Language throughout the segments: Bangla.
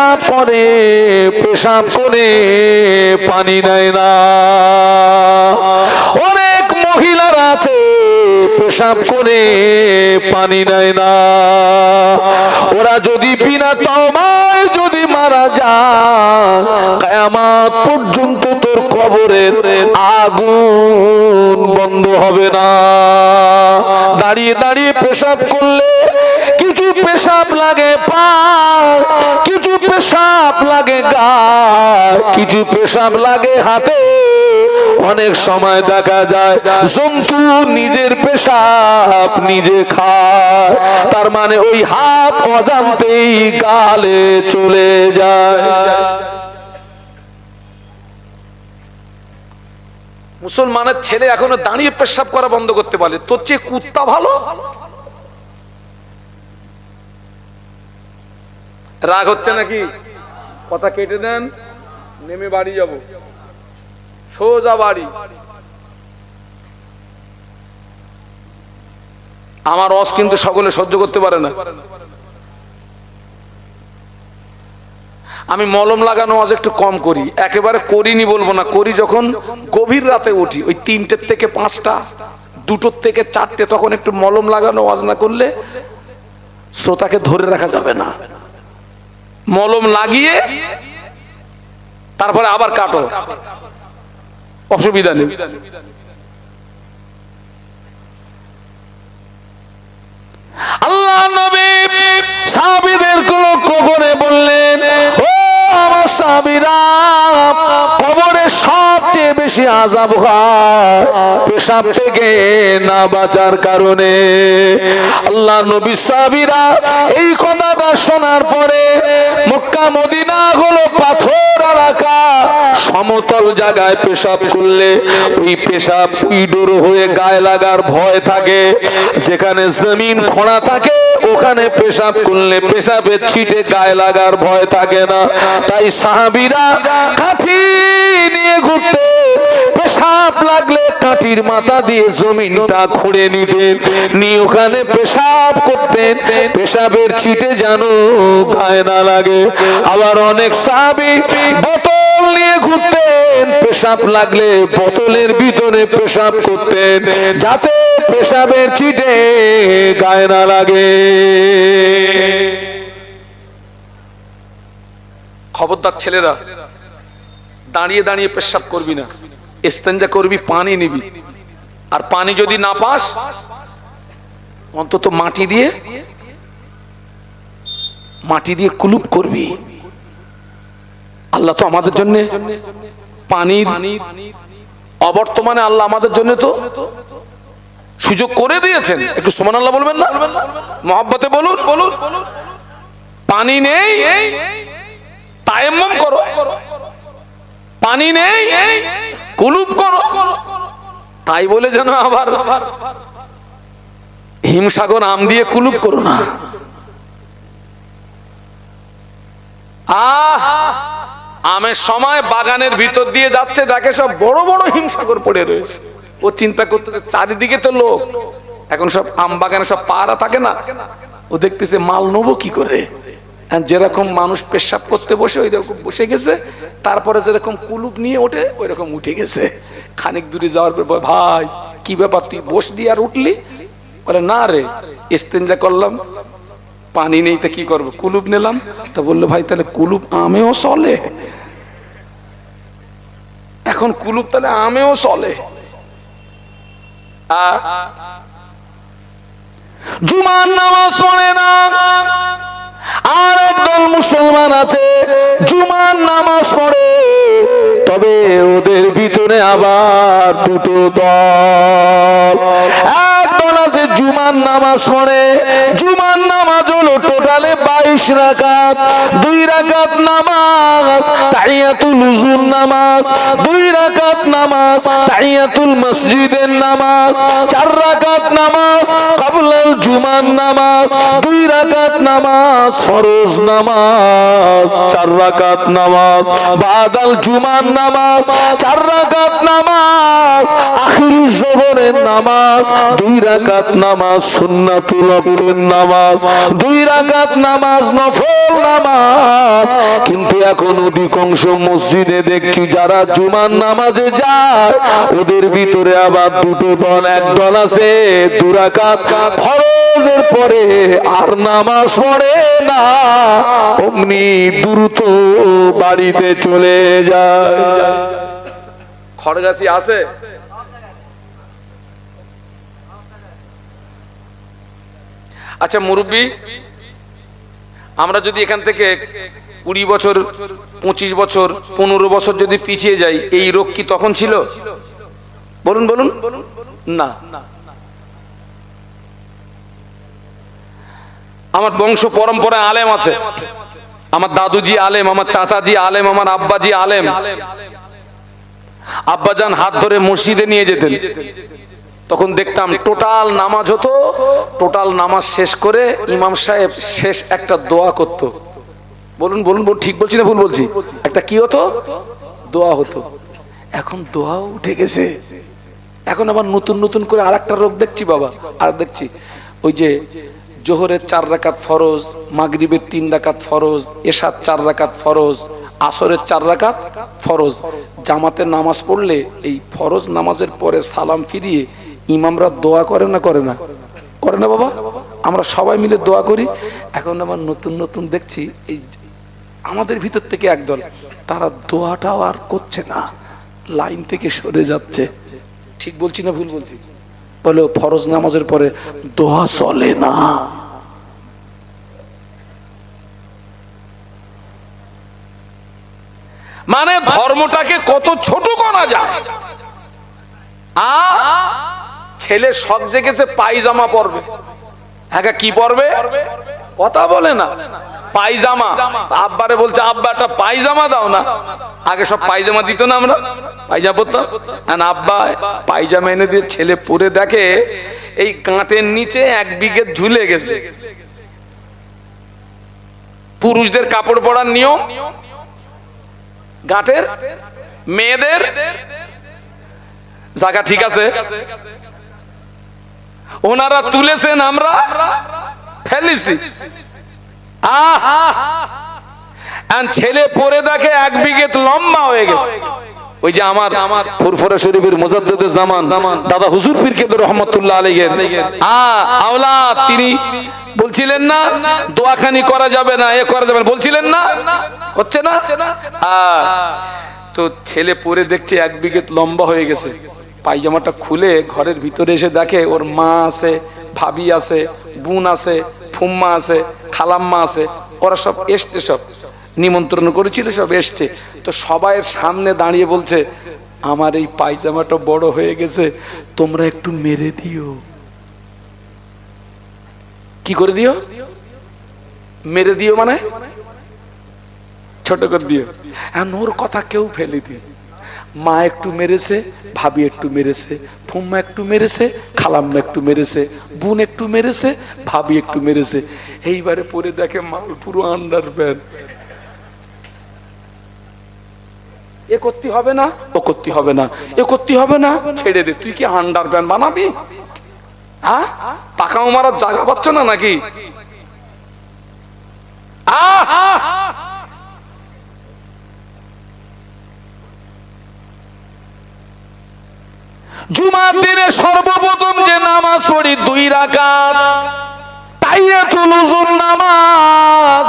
পেশাব করে পেশাব করে পানি নেয় না। অনেক মহিলারা আছে, পেশাব করে পানি নেয় না। ওরা যদি বিনা তমায় যদি মারা যায় পর্যন্ত তোর কবরের আগুন বন্ধ হবে না। দাঁড়িয়ে দাঁড়িয়ে পেশাব করলে কিছু পেশাব লাগে পা কিছু লাগে গায় কিছু পেশাব লাগে হাতে। অনেক সময় দেখা যায়, জন্তু নিজের পেশাব নিজে খায়। তার মানে ওই হাত অজান্তেই গালে চলে যায়। মুসলমানের ছেলে এখনও দাঁড়িয়ে পেশাব করা বন্ধ করতে পারে তোর চেয়ে কুত্তা ভালো? রাগ হচ্ছে নাকি? কথা কেটে দেন নেমে বাড়ি যাব। সোজা বাড়ি। আমার রস কিন্তু সকলে সহ্য করতে পারে না। আমি মলম লাগানো আজ একটু কম করি, একেবারে করিনি বলব না, করি যখন গভীর রাতে উঠি, ওই তিনটের থেকে পাঁচটা, দুটোর থেকে চারটে, তখন একটু মলম লাগানো ওয়াজ না করলে শ্রোতাকে ধরে রাখা যাবে না। মলম লাগিয়ে তারপরে আবার কাটো। অসুবিধা নেই। আল্লাহ নবী সাহাবীদের কোন কবরে বললেন, ও আমার সাহাবীরা কবরে সবচেয়ে বেশি আজাব হয়। পেশাব থেকে না বাঁচার কারণে। আল্লাহ নবী সাহাবীরা এই কথাটা শোনার পরে মক্কা মদিনা হলো পাথর এলাকা সমতল জায়গায় পেশাব করলে ওই পেশাব ইডোর হয়ে গায়ে লাগার ভয় থাকে। যেখানে জমিন খোঁড়া থাকে, ওখানে পেশাব করলে পেশাবের ছিটে গায়ে লাগার ভয় থাকে না। তাই সাহাবিরা কাঠি নিয়ে ঘুরতে। পেশাব লাগলে কাঠির মাথা দিয়ে জমিনটা খুঁড়ে নিতেন নিয়ে ওখানে পেশাব করতেন। পেশাবের ছিটে যেন গায়ে না লাগে। আবার অনেক সাহাবি বোতল নিয়ে ঘুরতেন। পেশাব লাগলে বোতলের ভিতরে পেশাব করতেন। যাতে পেশাবের ছিটে গায়ে না লাগে। খবরদার ছেলেরা দাঁড়িয়ে দাঁড়িয়ে পেশাব করবি না। ইস্তেঞ্জা করবি, পানি নিবি। আর পানি যদি না পাস, অন্তত মাটি দিয়ে মাটি দিয়ে কুলুপ করবি। আল্লাহ তো আমাদের জন্য পানির অবর্তমানে আল্লাহ আমাদের জন্য তো সুযোগ করে দিয়েছেন। একটু সমান আল্লাহ বলবেন না? মহাব্বতে বলুন বলুন। পানি নেই, তায়াম্মম করো। পানি নেই, কুলুপ করো। তাই বলে যেন আবার হিমসাগর আম দিয়ে কুলুপ করো না। আহ, আমের সময় বাগানের ভিতর দিয়ে যাচ্ছে, দেখে সব বড় বড় হিমসাগর পড়ে রয়েছে। ও চিন্তা করতেছে, চারিদিকে তো লোক। এখন সব আম বাগানে সব পাড়া থাকে না। ও দেখতেছে, মাল নেব কি করে? যেরকম মানুষ পেশাব করতে বসে ওই রকম বসে গেছে। তারপরে যেরকম কুলুপ নিয়ে ওঠে ওই রকম উঠে গেছে। খানিক দূরে যাওয়ার পর ভাই, কি ব্যাপার? তুই বস বসলি আর উঠলি? বলে, না রে, ইস্তেঞ্জা করলাম, পানি নেই, তা কি করব? কুলুপ নিলাম। তা বলল, ভাই, তাহলে কুলুপ আমেও চলে। এখন কুলুপ তাহলে আমেও চলে। জুমার নামাজ পড়ে না। আর একদল মুসলমান আছে জুমার নামাজ পড়ে তবে ওদের ভিতরে আবার দুটো দল। জুমার নামাজ পড়ে। জুমার নামাজ হলো টোটালে বাইশ রাকাত। দুই রাকাত নামাজ, তাহিয়াতুল উজুর নামাজ। দুই রাকাত নামাজ, তাহিয়াতুল মসজিদের নামাজ। চার রাকাত নামাজ, কাবলাল জুমার নামাজ। দুই রাকাত নামাজ, ফরজ নামাজ। চার রাকাত নামাজ, বাদাল জুমার নামাজ। চার রাকাত নামাজ, আখিরি জবরের নামাজ। দুই রাকাত নামাজ সুন্নাতুল ওয়াক্তের নামাজ, দুই রাকাত নামাজ, নফল নামাজ। কিন্তু এখন অধিকাংশ মসজিদে দেখছি যারা জুমার নামাজে যায়, ওদের ভিতরে আবার দুটো দল, এক দল আছে দুরাকাত ফরজের পরে আর নামাজ পড়ে না, অমনি দ্রুত বাড়িতে চলে যায়। খড়গাছি আছে? আচ্ছা মুরব্বী, আমরা যদি এখান থেকে কুড়ি বছর, পঁচিশ বছর, পনেরো বছর যদি পিছিয়ে যাই, এই রোগ কি তখন ছিল? বলুন বলুন। না। আমার বংশ পরম্পরায় আলেম আছে। আমার দাদুজি আলেম, আমার চাচাজি আলেম, আমার আব্বাজি আলেম। আব্বাজান হাত ধরে মসজিদে নিয়ে যেতেন। তখন দেখতাম টোটাল নামাজ হতো, টোটাল নামাজ শেষ করে ইমাম সাহেব শেষ একটা দোয়া করত। বলুন বলুন ঠিক বলছি না ভুল বলছি? একটা কি হতো? দোয়া হতো। এখন দোয়াও উঠে গেছে। এখন আবার নতুন নতুন করে আর একটা রোগ দেখছি বাবা, আর দেখছি। ওই যে জোহরের চার রাকাত ফরজ, মাগরিবের তিন রাকাত ফরজ, এশার চার রাকাত ফরজ, আসরের চার রাকাত ফরজ। জামাতের নামাজ পড়লে এই ফরজ নামাজের পরে সালাম ফিরিয়ে ইমামরা দোয়া করে না করে না? করে না বাবা? আমরা সবাই মিলে দোয়া করি। এখন আবার নতুন নতুন দেখছি এই আমাদের ভিতর থেকে একদল, তারা দোয়াটাও আর করছে না। লাইন থেকে সরে যাচ্ছে। ঠিক বলছি না ভুল বলছি? বলে ফরজ নামাজের পরে দোয়া চলে না। মানে ধর্মটাকে কত ছোট করা যায়। আ? ছেলে সব জেগেছে পায়জামা পরবে। হ্যাঁ কি পরবে? কথা বলে না। পায়জামা। আব্বারে বলছে, আব্বা, একটা পায়জামা দাও না। আগে সব পায়জামা দিত না আমরা। পায়জামা পরতাম। আর আব্বা, পায়জামা এনে দিয়ে ছেলে পরে দেখে, এই কাঁটের নিচে এক বিঘে ঝুলে গেছে। পুরুষদের কাপড় পরার নিয়ম? গাঁটের? মেয়েদের? জায়গা ঠিক আছে? ওনারা তুলেছেন আমরা ফেলেছি। ছেলে পরে দেখে এক বিঘে লম্বা হয়ে গেছে। ওই যে আমার শরীফের জামান, দাদা হুজুর পীর রহমাতুল্লাহ আওলা তিনি বলছিলেন না, দোয়াখানি করা যাবে না, এ করা যাবে না, বলছিলেন না? হচ্ছে না? তো ছেলে পরে দেখছে এক বিঘে লম্বা হয়ে গেছে। পায়জামাটা খুলে ঘরের ভিতরে এসে দেখে ওর মা আছে, ভাবি আছে, বোন আছে, ফুম্মা আছে, খালাম্মা আছে, ওরা সব এসছে সব। নিমন্ত্রণ করেছিল, সব এসছে। তো সবাইয়ের সামনে দাঁড়িয়ে বলছে, আমার এই পায়জামাটা বড় হয়ে গেছে, তোমরা একটু মেরে দিও। কি করে দিও? মেরে দিও মানে? ছোট করে দিও। এখন ওর কথা কেউ ফেলে দি মা একটু মেরেছে, ভাবি একটু মেরেছে ফুম্মা একটু মেরেছে, খালাম্মা একটু মেরেছে, বোন একটু মেরেছে, ভাবি একটু মেরেছে। এইবারে পরে দেখে মাল পুরো আন্ডার প্যান্ট এ করতে হবে না, ও করতে হবে না, এ করতে হবে না, ছেড়ে দে, তুই কি আন্ডার প্যান্ট বানাবি? হ্যাঁ? জায়গা পাচ্ছ না নাকি? আহ! জুমার দিনে সর্বপ্রথম যে নামাজ পড়ি দুই রাকাত তাইয়াতুল উজুর নামাজ।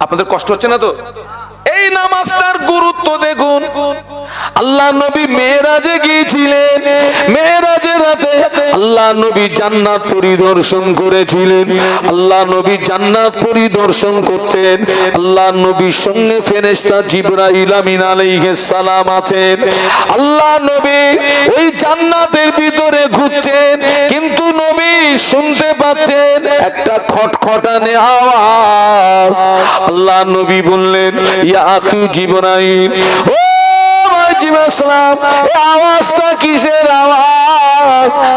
আপনাদের কষ্ট হচ্ছে না তো? এই নামাজটার গুরুত্ব দেখুন। আল্লাহ নবী মেয়েরাজে গিয়েছিলেন। মেয়েরাজের রাতে আল্লাহ নবী জান্নাত পরিদর্শন করেছিলেন। আল্লাহ নবী জান্নাত পরিদর্শন করতেন আল্লাহ নবীর সঙ্গে ফেরেশতা জিবরাইল আমিন আলাইহিস সালাম আছেন। আল্লাহ নবী ওই জান্নাতের ভিতরে ঘুরছেন, কিন্তু নবী শুনতে পাচ্ছেন একটা খটখটানে আওয়াজ। আল্লাহ নবী বললেন, ইয়া আখি জিবরাইল, ও এই আওয়াজটা কিসের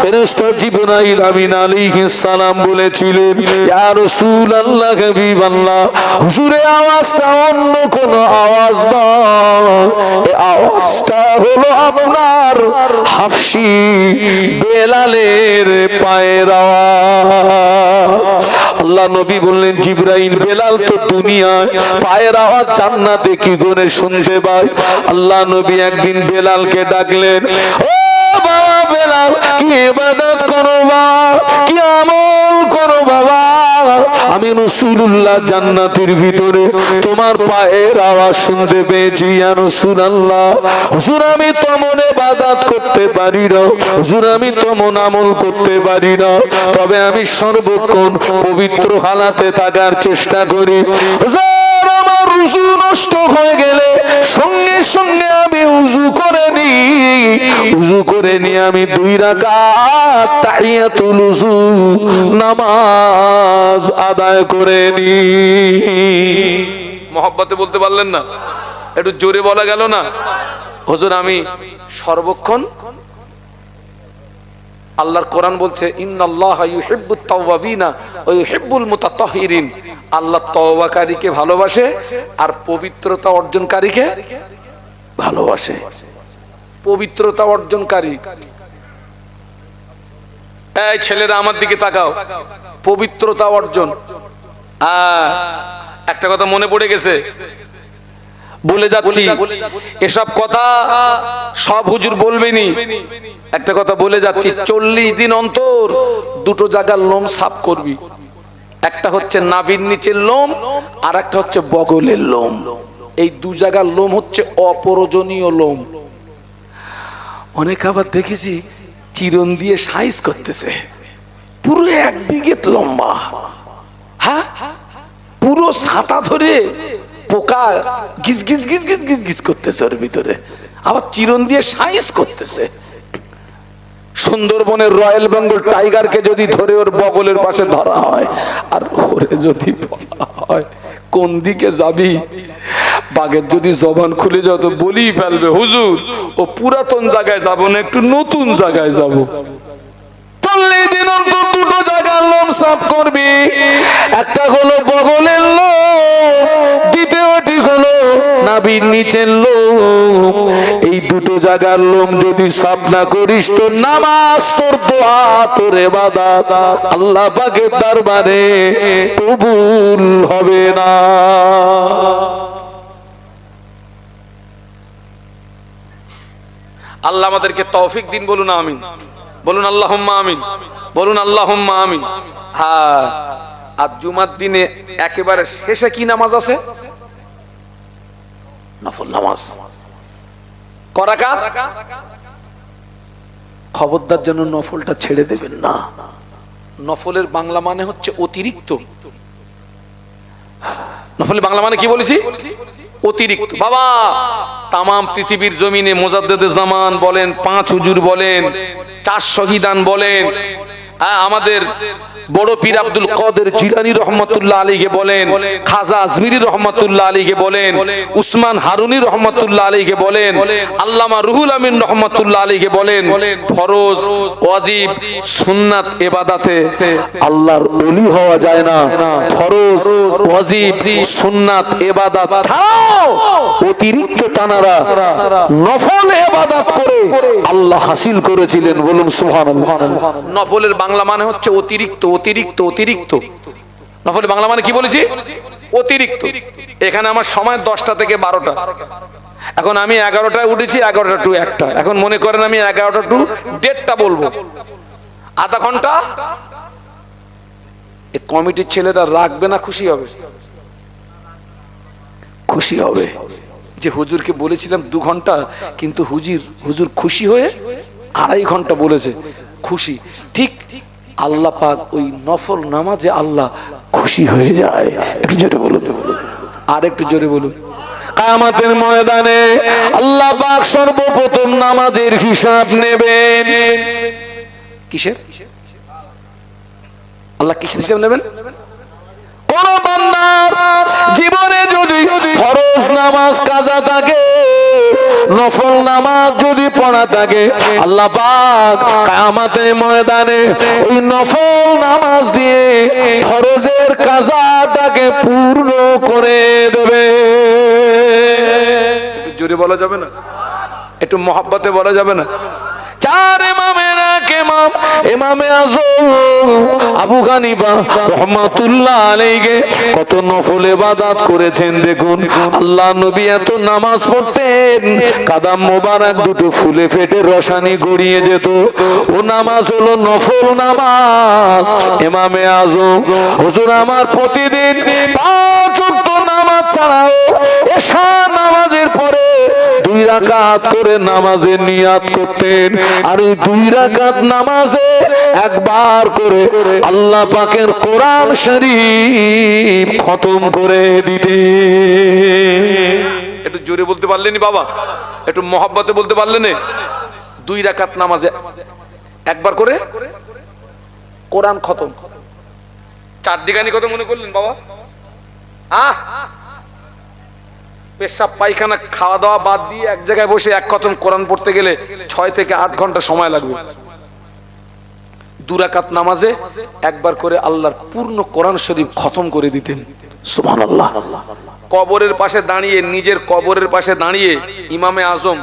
ফেরেশতা জিবরাইল আমিন আলাইহিস সালাম বলেছিলেন, ইয়া রাসূলুল্লাহ হুজুরে, আওয়াজটা অন্য কোন আওয়াজ এই আওয়াজটা হলো আপনার হাফসি বেলালের পায়ের আওয়াজ। আল্লাহ নবী বললেন, জিব্রাইল, বেলাল তো দুনিয়ায়, পায়ের আওয়াজ জান্নাতে কি করে শুনতে পায় আল্লাহ নবী একদিন বেলালকে ডাকলেন, ও বাবা বেলাল, কি ইবাদত করো বাবা কি আমল করো বাবা। আমি রসুল্লাহ জান্নাতের ভিতরে তোমার পায়ের আওয়াজ শুনতে পেয়েছি, ইয়া রাসূলুল্লাহ। হুজুর, আমি তেমন ইবাদত করতে পারি না। হুজুর, আমি তেমন আমল করতে পারি না। তবে আমি সর্বক্ষণ পবিত্র হালাতে থাকার চেষ্টা করি। হুজুর আমার উজু নষ্ট হয়ে গেলে সঙ্গে সঙ্গে আমি উজু করে উজু করে আমি দুই নামাজ আদায় করে নি মহব্বতে বলতে পারলেন না? একটু জোরে বলা গেল না? হজুর, আমি সর্বক্ষণ আল্লাহর কোরআন বলছে, ইন্নাল্লাহ ইউহিব্বুত তাওয়াবিনা ওয়া ইউহিব্বুল মুতাতাহহিরিন আল্লাহ তওবাকারীকে ভালোবাসে আর পবিত্রতা অর্জনকারীকে ভালোবাসে। পবিত্রতা অর্জনকারী। এই ছেলেরা আমার দিকে তাকাও। পবিত্রতা অর্জন। একটা কথা মনে পড়ে গেছে। বলে যাচ্ছি এসব কথা সব হুজুর বলবেনি একটা কথা বলে যাচ্ছি চল্লিশ দিন অন্তর দুটো জায়গার লোম সাফ করবি। একটা হচ্ছে নাভির নিচের লোম আর একটা হচ্ছে বগলের লোম। এই দু জায়গার লোম হচ্ছে অপ্রয়োজনীয় লোম। অনেক আবার দেখেছি, চিরন দিয়ে সাইজ করতেছে। পুরো এক বিঘে লম্বা। হ্যাঁ? পুরো ছাতা ধরে পোকা গিজ গিজ গিজ গিজ গিজ গিজ করতেছে ওর ভিতরে। আবার চিরন দিয়ে সাইজ করতেছে। সুন্দরবনের রয়্যাল বেঙ্গল টাইগারকে যদি ধরে ওর বগলের পাশে ধরা হয়, আর ওরে যদি হয়, কোন দিকে যাবি? বাঘের যদি জবান খুলে যাও তো বলেই ফেলবে, হুজুর, ও পুরাতন জায়গায় যাব না, একটু নতুন জায়গায় যাব। দুটো লোম সাফ করবি। একটা হলো বগলের লোম, দ্বিতীয়টি হলো নাবির নিচের এই জায়গার লোম যদি সাফ না করিস তো নামাজ তোর দোয়া, তোর এবাদাত আল্লাহ পাকের দরবারে কবুল হবে না। আল্লাহ আমাদেরকে তৌফিক দিন, বলুন আমিন। বলুন আল্লাহ আমিন। বলুন আল্লাহ আমিন। হ্যাঁ আর জুমার দিনে একেবারে শেষে কি নামাজ আছে? নফল নামাজ। খবরদার জন্য নফলটা ছেড়ে দেবেন না। নফলের বাংলা মানে হচ্ছে অতিরিক্ত। নফলের বাংলা মানে কি বলেছি? অতিরিক্ত। বাবা, তামাম পৃথিবীর জমিনে মোজাদ্দ জামান বলেন, পাঁচ হুজুর বলেন, চার শহীদান বলেন আমাদের বড় পীর আব্দুল কদের জিলানি রহমতুল্লাহ আলীকে বলেন, খাজা আজমিরি রহমতুল্লাহ আলীকে বলেন, উসমান হারুনি রহমতুল্লাহ আলীকে বলেন, আল্লামা রুহুল আমিন রহমতুল্লাহ আলীকে বলেন, ফরজ, ওয়াজিব, সুন্নাত, এবাদাতে আল্লাহর অলি হওয়া যায় না। ফরজ, ওয়াজিব, সুন্নাত, এবাদাত ছাড়াও অতিরিক্ত তানারা নফল এবাদাত করে আল্লাহ হাসিল করেছিলেন। বলুন, সুবহানাল্লাহ। নফলের বাংলা মানে হচ্ছে অতিরিক্ত অতিরিক্ত অতিরিক্ত। নফলের বাংলা মানে কি বলেছি? অতিরিক্ত। এখানে আমার সময় দশটা থেকে বারোটা। এখন আমি এগারোটায় উঠেছি, এগারোটা টু একটা। এখন মনে করেন আমি এগারোটা টু দেড়টা বলব। আধা ঘণ্টা? কমিটির ছেলেরা রাখবে না, খুশি হবে? খুশি হবে। যে হুজুরকে বলেছিলাম দু ঘণ্টা, কিন্তু হুজির, হুজুর খুশি হয়ে আড়াই ঘণ্টা বলেছে। খুশি। ঠিক আল্লাহ পাক ওই নফল নামাজে আল্লাহ খুশি হয়ে যায়। একটু জোরে বলুন। আর একটু জোরে বলুন। ময়দানে আল্লাহ পাক সর্বপ্রথম নামাজের হিসাব নেবেন। কিসের? আল্লাহ কিসের হিসাব নেবেন? কোন বান্দার জীবনে যদি ফরজ নামাজ কাজা থাকে, নফল নামাজ যদি পড়া থাকে, আল্লাহ পাক ময়দানে ওই নফল নামাজ দিয়ে ফরজের কাজাটাকে পূর্ণ করে দেবে। জোরে বলা যাবে না? একটু মহাব্বতে বলা যাবে না? ইমামের আবু রহমাতুল্লাহ কত নফল ইবাদত করেছেন দেখুন। আল্লাহ নবী এত নামাজ পড়তেন, কাদাম মোবারক দুটো ফুলে ফেটে গড়িয়ে যেত। ও নামাজ হলো নফল নামাজ। হুজুর আমার প্রতিদিন পাঁচ নামাজ ছাড়াও এশা নামাজের পরে দুই রাকাত করে নামাজের নিয়াত করতেন। আর দুই রাকাত নামাজে একবার করে আল্লাহ পাকের কোরআন শরীফ খতম করে দিতে একটু জোরে বলতে পারলেনি বাবা? একটু মহাব্বতে বলতে পারলেন? দুই রাকাত নামাজে একবার করে কোরআন খতম। চার দিগানি কথা মনে করলেন বাবা? আহ! পেশাব, পায়খানা খাওয়া দাওয়া বাদ দিয়ে এক জায়গায় বসে এক খতম কোরআন পড়তে গেলে ছয় থেকে আট ঘণ্টা সময় লাগবে। দুরাকাত নামাজে একবার করে আল্লাহর পূর্ণ কোরআন শরীফ খতম করে দিতেন। সুবহানাল্লাহ। কবরের পাশে দাঁড়িয়ে, নিজের কবরের পাশে দাঁড়িয়ে ইমামে আজম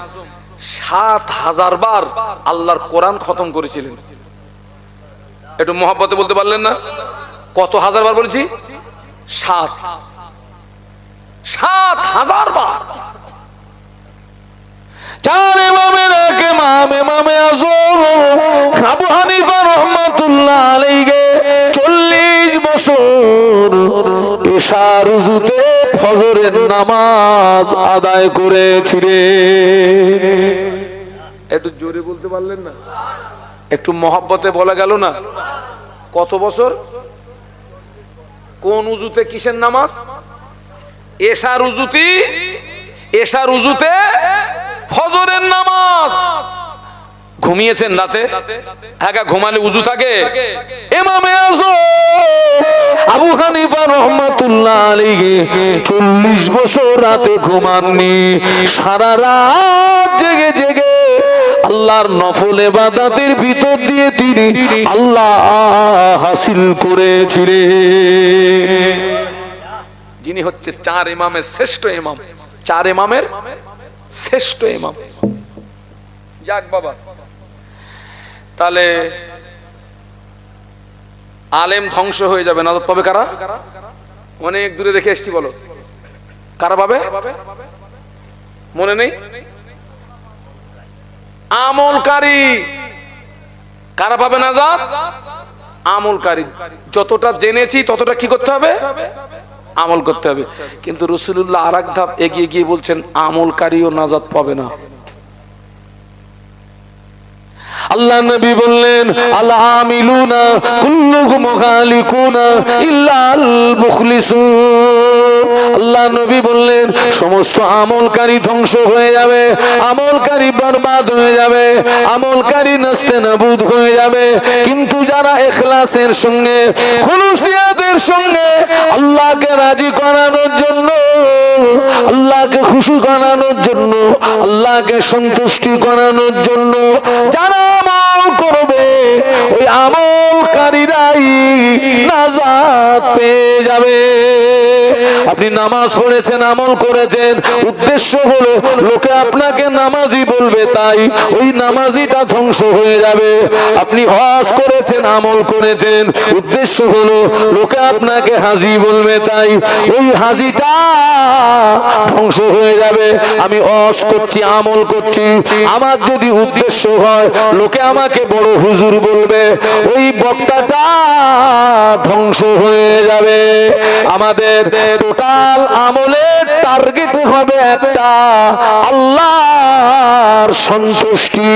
সাত হাজার বার আল্লাহর কোরআন খতম করেছিলেন। একটু মহাব্বতে বলতে পারলেন না? কত হাজার বার বলেছি? সাত। সাত হাজার বার। চার ইমামের এক ইমাম ইমামে আজম আবু হানিফা রহমাতুল্লাহ আলাইহি চল্লিশ বছর এশা রুজুতে ফজরের নামাজ আদায় করেছিলেন। একটু জোরে বলতে পারলেন না? একটু মহাব্বতে বলা গেল না? কত বছর? কোন উজুতে কিসের নামাজ? এশার রুজুতি এসা রুজুতে ফজরের নামাজ। ঘুমিয়েছেন রাতে? হ্যাঁ ঘুমালে উজু থাকে? ইমামে আজম, আবু হানিফা রহমাতুল্লাহ আলাইহি চল্লিশ বছর রাতে ঘুমাননি। সারা রাত জেগে জেগে আল্লাহর নফল এবাদাতের ভিতর দিয়ে তিনি আল্লাহ হাসিল করেছিলেন। যিনি হচ্ছে চার ইমামের শ্রেষ্ঠ ইমাম। চার ইমামের শ্রেষ্ঠ ইমাম। যাক বাবা। তাহলে আলেম ধ্বংস হয়ে যাবে নাজত পাবে কারা? অনেক দূরে রেখে এসছি, বলো। কারা পাবে? মনে নেই? আমলকারী। কারা পাবে নাজাত? আমলকারী। যতটা জেনেছি, ততটা কি করতে হবে? আমল করতে হবে। কিন্তু রসুল্লাহ আর এক ধাপ এগিয়ে গিয়ে বলছেন, আমলকারীও নাজাত পাবে না। আল্লাহ নবী বললেন আল আমিলুনা কুল্লুহুম খালিকুনা ইল্লাল মুখলিসুন আল্লাহ নবী বললেন, সমস্ত আমলকারী ধ্বংস হয়ে যাবে, আমলকারী বরবাদ হয়ে যাবে, আমলকারী নাস্তে নাবুদ হয়ে যাবে। কিন্তু যারা এখলাসের সঙ্গে খুলুসিয়াতের সঙ্গে আল্লাহকে রাজি করানোর জন্য, আল্লাহকে খুশি করানোর জন্য, আল্লাহকে সন্তুষ্টি করানোর জন্য যারা আমল করবে, ওই আমলকারীরাই নাজাত পেয়ে যাবে। আপনি নামাজ পড়েছেন, আমল করেছেন, উদ্দেশ্য হলো লোকে আপনাকে নামাজি বলবে, তাই ওই নামাজিটা ধ্বংস হয়ে যাবে। আপনি হজ করেছেন, আমল করেছেন, উদ্দেশ্য হলো লোকে আপনাকে হাজি বলবে, তাই ওই হাজিটা ধ্বংস হয়ে যাবে। আমি হজ করছি, আমল করছি। আমার যদি উদ্দেশ্য হয়, লোকে আমাকে বড় হুজুর বলবে, ওই বক্তাটা ধ্বংস হয়ে যাবে। আমাদের টোটাল আমলের টার্গেট হবে একটা আল্লাহর সন্তুষ্টি।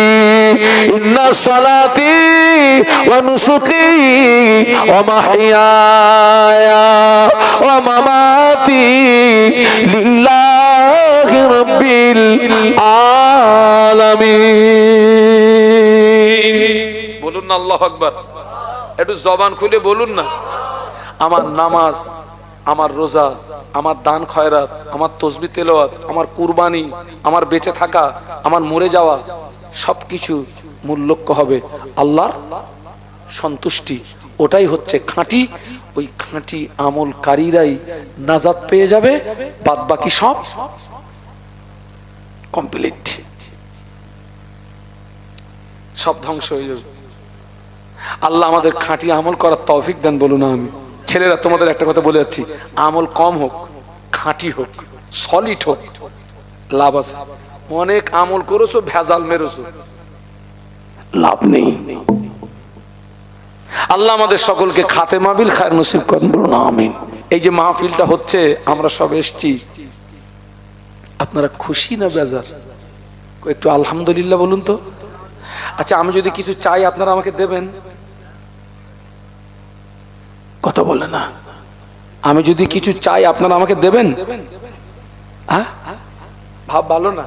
ইন্না সালাতি ওয়া নুসুকি মাহইয়ায়া ওয়া মামাতি লিল্লাহি রাব্বিল আলামিন। বলুন না, আল্লাহ আকবার। একটু জবান খুলে বলুন না। আমার নামাজ, আমার রোজা, আমার দান খয়রাত, আমার তসবি তেলাওয়াত, আমার কুরবানি, আমার বেঁচে থাকা, আমার মরে যাওয়া, সবকিছু মূল লক্ষ্য হবে আল্লাহর সন্তুষ্টি। ওটাই হচ্ছে খাঁটি। ওই খাঁটি আমলকারীরাই নাজাত পেয়ে যাবে বাদ বাকি সব কমপ্লিট সব ধ্বংস হয়ে যাবে। আল্লাহ আমাদের খাঁটি আমল করার তৌফিক দেন বলুন আমি ছেলেরা, তোমাদের একটা কথা বলে যাচ্ছি। আমল কম হোক, খাঁটি হোক সলিড হোক, লাভ আছে। অনেক আমল করেছ, ভেজাল মেরেছো। লাভ নেই। আল্লাহ আমাদের সকলকে খাতে মাবিল খায় নসিব করেন। বলুন, আমিন। এই যে মাহফিলটা হচ্ছে, আমরা সব এসছি। আপনারা খুশি না বেজার? একটু আলহামদুলিল্লাহ বলুন তো। আচ্ছা আমি যদি কিছু চাই, আপনারা আমাকে দেবেন? কথা বলে না। আমি যদি কিছু চাই, আপনারা আমাকে দেবেন? ভাব ভালো না।